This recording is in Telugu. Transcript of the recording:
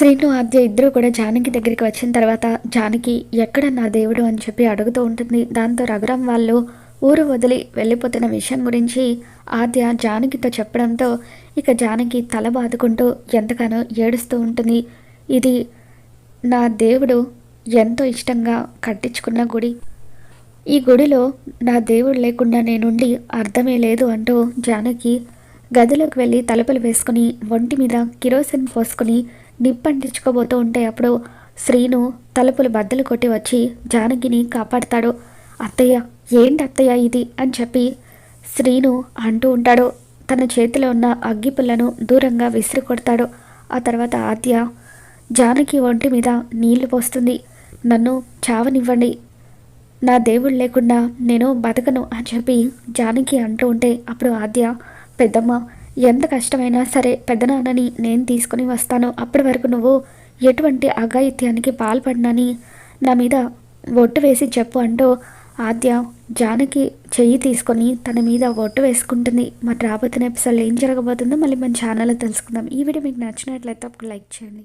శ్రీను ఆద్య ఇద్దరు కూడా జానకి దగ్గరికి వచ్చిన తర్వాత జానకి ఎక్కడ నా దేవుడు? అని చెప్పి అడుగుతూ ఉంటుంది. దాంతో రఘురాం వాళ్ళు ఊరు వదిలి వెళ్ళిపోతున్న విషయం గురించి ఆద్య జానకితో చెప్పడంతో ఇక జానకి తల బాదుకుంటూ ఎంతగానో ఏడుస్తూ ఉంటుంది. ఇది నా దేవుడు ఎంతో ఇష్టంగా కట్టించుకున్న గుడి. ఈ గుడిలో నా దేవుడు లేకుండా నేనుండి అర్థమే లేదు అంటూ జానకి గదిలోకి వెళ్ళి తలుపులు వేసుకుని ఒంటి మీద కిరోసిన్ పోసుకుని నిప్పంటించుకోబోతూ ఉంటే అప్పుడు శ్రీను తలుపులు బద్దలు కొట్టి వచ్చి జానకిని కాపాడతాడు. అత్తయ్య ఏంటి అత్తయ్య ఇది? అని చెప్పి శ్రీను అంటూ ఉంటాడు. తన చేతిలో ఉన్న అగ్గిపుల్లను దూరంగా విసిరి కొడతాడు. ఆ తర్వాత ఆద్య జానకి ఒంటి మీద నీళ్ళు పోస్తుంది. నన్ను చావనివ్వండి. నా దేవుడు లేకుండా నేను బతకను అని చెప్పి జానకి అంటూ ఉంటే అప్పుడు ఆద్య పెద్దమ్మ ఎంత కష్టమైనా సరే పెద్దనాన్నని నేను తీసుకుని వస్తాను. అప్పటి వరకు నువ్వు ఎటువంటి అఘాయిత్యానికి పాల్పడినని నా మీద ఒట్టు వేసి చెప్పు అంటూ ఆద్య జానకి చెయ్యి తీసుకొని తన మీద ఒట్టు వేసుకుంటుంది. మరి రాబోతున్న ఎపిసోడ్లో ఏం జరగబోతుందో మళ్ళీ మన ఛానల్లో తెలుసుకుందాం. ఈ వీడియో మీకు నచ్చినట్లయితే ఒక లైక్ చేయండి.